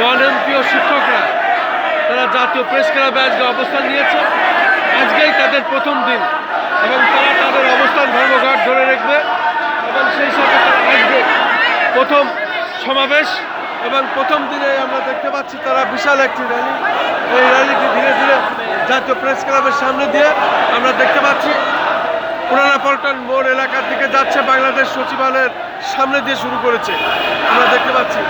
Non MPO শিক্ষকরা, তারা জাতীয় প্রেস ক্লাবে আজকে অবস্থান নিয়েছে। আজকেই তাদের প্রথম দিন এবং তারা তাদের অবস্থান ধর্মঘট ধরে রাখবে এবং সেই সাথে তারা আজকে প্রথম সমাবেশ এবং প্রথম দিনে আমরা দেখতে পাচ্ছি তারা বিশাল একটি র্যালি। এই র্যালিটি ধীরে ধীরে জাতীয় প্রেস ক্লাবের সামনে দিয়ে আমরা দেখতে পাচ্ছি। পুরানা পল্টন মোড় এলাকার দিকে যাচ্ছে বাংলাদেশ সচিবালয়ের সামনে দিয়ে শুরু করেছে। আমরা দেখতে পাচ্ছি।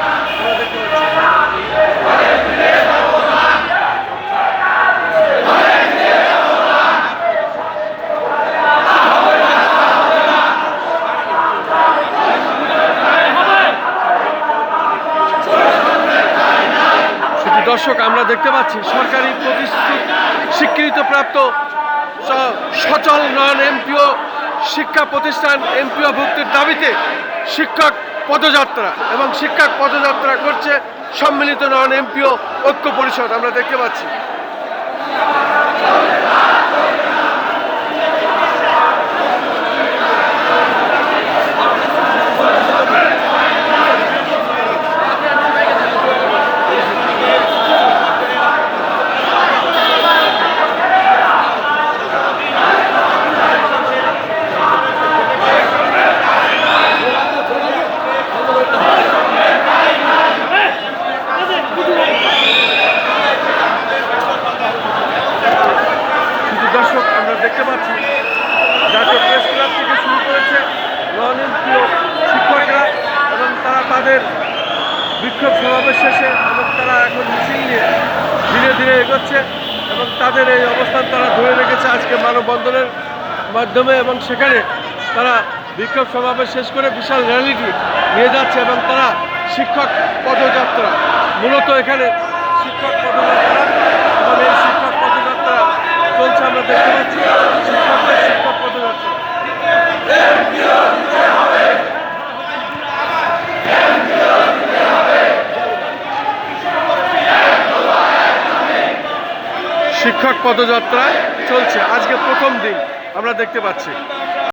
দর্শক আমরা দেখতে পাচ্ছি, সরকারি প্রতিশ্রুতি স্বীকৃতিপ্রাপ্ত সচল নন এমপিও শিক্ষা প্রতিষ্ঠান এমপিও ভুক্তির দাবিতে শিক্ষক পদযাত্রা এবং শিক্ষক পদযাত্রা করছে সম্মিলিত নন এমপিও ঐক্য পরিষদ, আমরা দেখতে পাচ্ছি। দর্শক, আমরা দেখতে পাচ্ছি জাতীয় প্রেস ক্লাব থেকে শুরু করেছে নন শিক্ষকরা এবং তারা তাদের বিক্ষোভ সমাবেশ শেষে এবং তারা এখন মিছিল নিয়ে ধীরে ধীরে এগোচ্ছে এবং তাদের এই অবস্থান তারা ধরে রেখেছে আজকে মানববন্ধনের মাধ্যমে এবং সেখানে তারা বিক্ষোভ সমাবেশ শেষ করে বিশাল র্যালিটি নিয়ে যাচ্ছে এবং তারা শিক্ষক পদযাত্রা মূলত এখানে শিক্ষক পদযাত্রা এবং এই শিক্ষক পদযাত্রা চলছে আমরা দেখতে পাচ্ছি শিক্ষকদের শিক্ষক পদযাত্রা শিক্ষক পদযাত্রা চলছে। আজকে প্রথম দিন আমরা দেখতে পাচ্ছি।